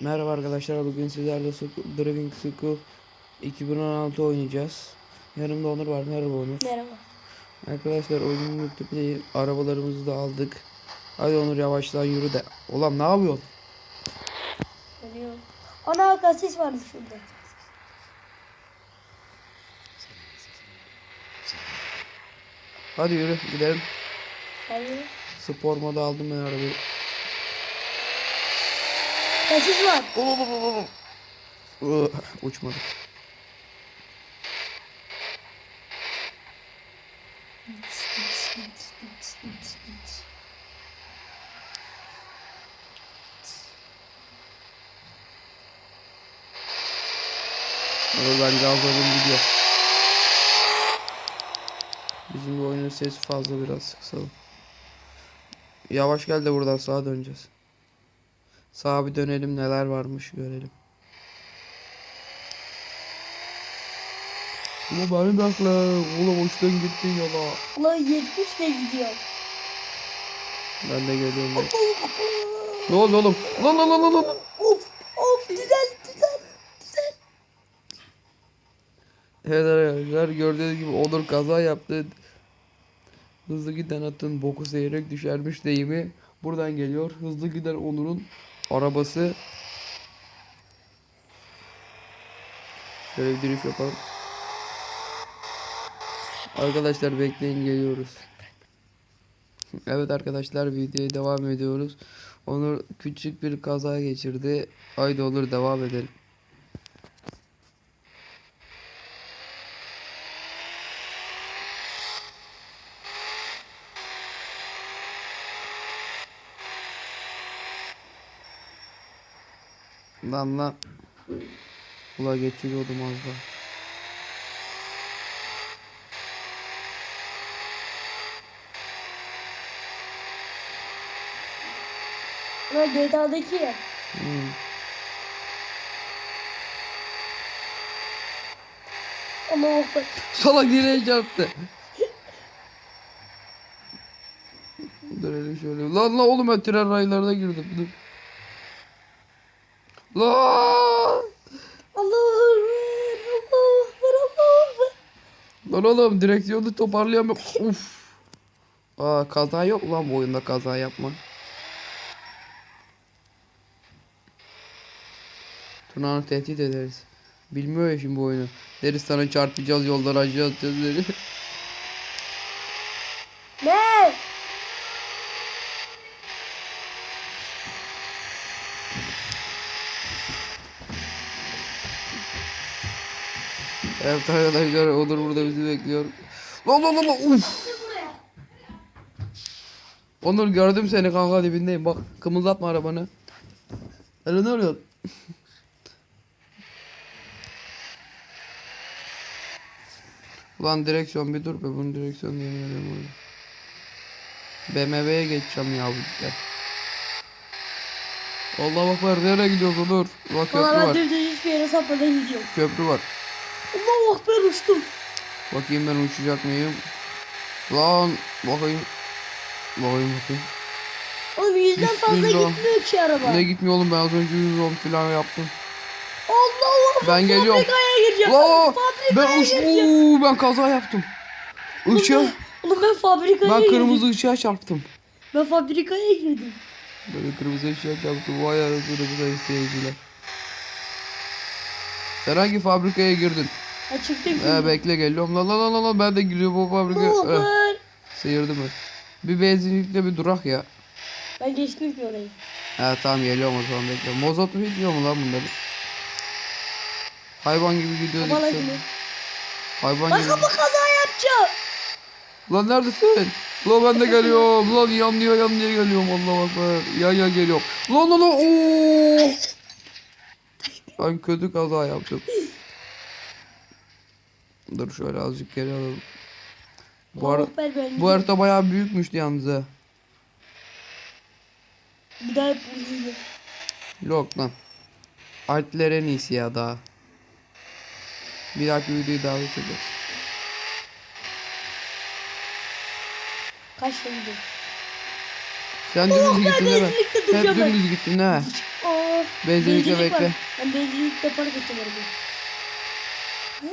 Merhaba arkadaşlar bugün sizlerle Driving School 2016 oynayacağız. Yanımda Onur var. Merhaba Onur. Merhaba. Arkadaşlar oyunun multiplayer arabalarımızı da aldık. Hadi Onur yavaştan yürü de. Ulan ne yapıyorsun? Geliyor. Ana kasis vardı şurada. Hadi yürü gidelim. Geliyor. Spor modu aldım ben arabayı. Kasis var. Iı, Uçmadık. Ama ben gazladım gidiyor. Bizim bu oyunun sesi fazla biraz kısalım. Yavaş gel de buradan sağa döneceğiz. Sağa bir dönelim neler varmış görelim. Ulan beni bekle. Ulan hoştan gittin ya la. Ulan 70 de gidiyor. Ben de geliyorum. bak. Ne oldu oğlum? Lan lan lan lan lan. Of of güzel güzel güzel. Evet arkadaşlar gördüğünüz gibi Onur kaza yaptı. Hızlı giden atın boku seyrek düşermiş deyimi buradan geliyor. Hızlı giden Onur'un arabası. Şöyle bir drift yapalım. Arkadaşlar bekleyin geliyoruz. Evet arkadaşlar videoya devam ediyoruz. Onur küçük bir kaza geçirdi. Haydi olur devam edelim. Lan lan. Ula geçiriyordum az daha. Ulan GTA'daki ya. Hmm. Ama oh bak. Salak direğe çarptı. Dönelim şöyle. Lan lan oğlum ben tren raylarına girdim. Dur. Lan. Lan oğlum direksiyonu toparlayamıyorum. Uf. Aa kaza yok lan bu oyunda kaza yapma. Tuna'nı tehdit ederiz. Bilmiyor ya şimdi bu oyunu. Deriz sana çarpacağız yoldan aşağı atacağız dedi. Ne? Evet arkadaşlar Onur burada bizi bekliyor. Lan lan lan uf. Onur gördüm seni kanka dibindeyim bak kımıldatma arabanı. Hele ne arıyorsun? Ulan direksiyon bir dur be bunun direksiyonu yemin ederim orada. BMW'ye geçeceğim ya bu gel. Allah bak var nereye gidiyoruz Onur? Bak köprü Valla ben var. dümdüz hiçbir yere sapmadan gidiyorum. Köprü var. Allahu Ekber uçtum. Bakayım ben uçacak mıyım? Lan bakayım. Bakayım bakayım. Oğlum yüzden fazla Bismillah. gitmiyor ki araba. Ne gitmiyor oğlum ben az önce 100 rom falan yaptım. Allahu Ekber. Ben geliyorum. Fabrikaya gireceğim. La ben uç. Oo, ben kaza yaptım. Işığa Oğlum ben fabrikaya ben kırmızı ışığa çarptım. Ben fabrikaya girdim. Böyle kırmızı ışığa çarptım. Vay anasını bu da izleyiciler. Sen hangi fabrikaya girdin? Ha şimdi. He bekle geliyorum. La la la la la ben de giriyorum o He, Ekber. sıyırdı mı? Bir benzinlikte bir durak ya. Ben geçtim ki orayı. He tamam geliyorum o zaman bekle. Mozot mu gidiyor mu lan bunları? Hayvan gibi gidiyor. Bana dikkat. gibi. Hayvan Bak gibi. ama kaza yapacağım. Lan neredesin? Lan ben de geliyorum. Lan yanlıyor yanlıyor geliyorum. Allah akbar. Ya ya geliyorum. Lan lan lan. Oo. Ben kötü kaza yaptım. Dur şöyle azıcık geri alalım. Bu, ara, bu harita bayağı büyükmüş yalnız ha. Bir daha hep. Yok lan. Alpler en iyisi ya daha. Bir dahaki videoyu daha çekeceğiz. Kaç gidiyor? Sen dümdüz gittin değil mi? ben. dümdüz gittin ha. Aa, Benzinlikte benzinlik bekle. Ben benzinlikte park edeceğim Ne.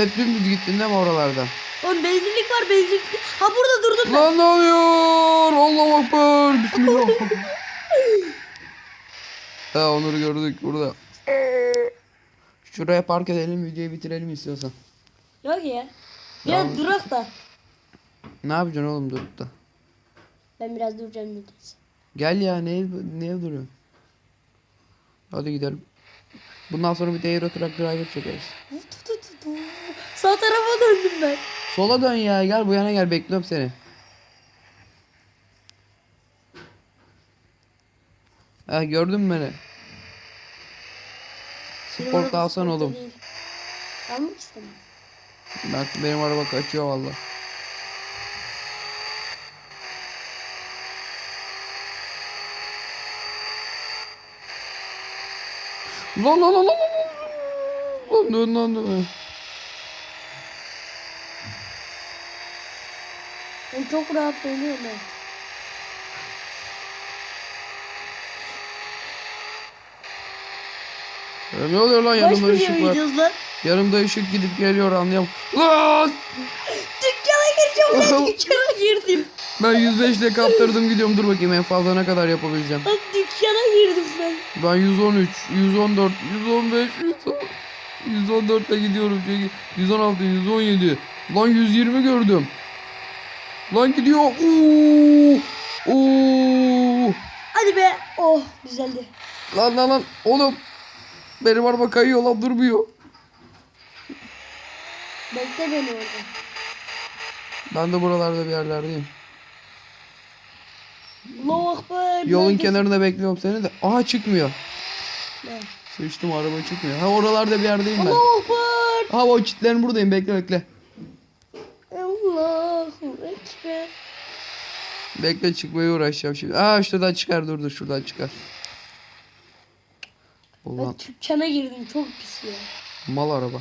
Hep dümdüz gittin değil mi oralardan? Oğlum benzinlik var benzinlik. Ha burada durdum ben. Lan ne oluyor? Allah akbar. Bismillah. ha Onur'u gördük burada. Şuraya park edelim videoyu bitirelim istiyorsan. Yok ya. Biraz Tamam. durak da. Ne yapacaksın oğlum durup da? Ben biraz duracağım neredeyse. Gel ya neye, neye duruyorsun? Hadi gidelim. Bundan sonra bir de Euro Truck Driver çekeriz. Sağ tarafa döndüm ben. Sola dön ya gel bu yana gel bekliyorum seni. Ha gördün mü beni? Sport alsan oğlum. Almak istemem. Bak benim araba kaçıyor valla. Lan lan lan lan lan lan. Lan lan. Ben çok rahat dönüyorum ben. Ya ne oluyor lan Kaç yanımda milyon ışık var. lan? Yanımda ışık gidip geliyor anlayam. Lan! Dükkana gireceğim lan dükkana girdim. Ben 105 ile kaptırdım gidiyorum dur bakayım en fazla ne kadar yapabileceğim. Lan dükkana girdim ben. Ben 113, 114, 115, 114 ile gidiyorum. Çünkü 116, 117. Lan 120 gördüm. Lan gidiyor. Oo! Oo! Hadi be. Oh güzeldi. Lan lan lan oğlum. Benim araba kayıyor lan durmuyor. Bekle beni orada. Ben de buralarda bir yerlerdeyim. Akbar. Yolun neredesin? kenarında bekliyorum seni de. Aha çıkmıyor. Ne? Sıçtım araba çıkmıyor. Ha oralarda bir yerdeyim ben. Allahu Akbar. Ha o çitlerin buradayım bekle bekle. Allahu Ekber. Bekle çıkmaya uğraşacağım şimdi. Aa şuradan çıkar dur dur şuradan çıkar. Ulan Ben dükkana girdim çok pis ya. mal araba.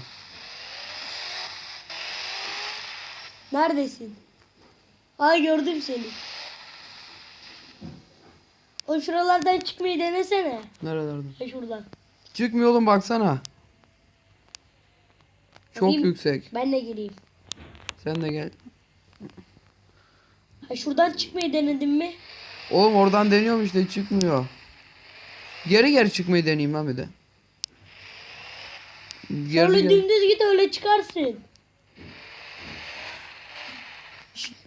Neredesin? Aa gördüm seni. O şuralardan çıkmayı denesene. Nerelerde? Ha şuradan. Çıkmıyor oğlum baksana. Çok Bakayım. yüksek. Ben de gireyim. Sen de gel. Ha şuradan çıkmayı denedin mi? Oğlum oradan deniyorum işte çıkmıyor. Geri geri çıkmayı deneyeyim ben bir de. Geri Şöyle geri. dümdüz git öyle çıkarsın.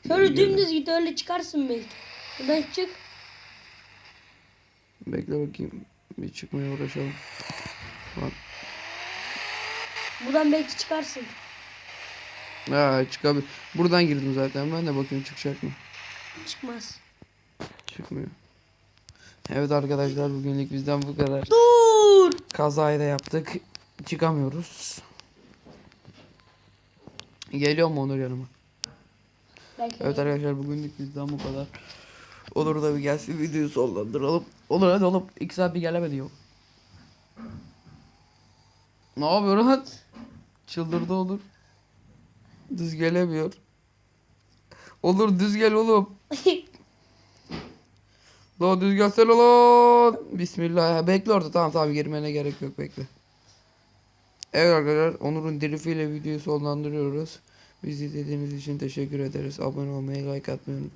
Şöyle dümdüz git öyle çıkarsın belki. Buradan çık. Bekle bakayım. Bir çıkmaya uğraşalım. Bak. Buradan belki çıkarsın. Ha çıkabilir. Buradan girdim zaten. Ben de bakayım çıkacak mı? Çıkmaz. Çıkmıyor. Evet arkadaşlar bugünlük bizden bu kadar. Dur. Kazayı da yaptık. Çıkamıyoruz. Geliyor mu Onur yanıma? Belki Evet arkadaşlar bugünlük bizden bu kadar. Olur da bir gelsin videoyu sonlandıralım. Olur hadi oğlum. İki saat bir gelemedi yok. Ne yapıyor lan? Çıldırdı olur. Düz gelemiyor. Olur düz gel oğlum. Lan düz gelsene lan. Bismillah. Bekle orada tamam tamam girmene gerek yok bekle. Evet arkadaşlar Onur'un dirifiyle videoyu sonlandırıyoruz. Bizi izlediğiniz için teşekkür ederiz. Abone olmayı, like atmayı unutmayın.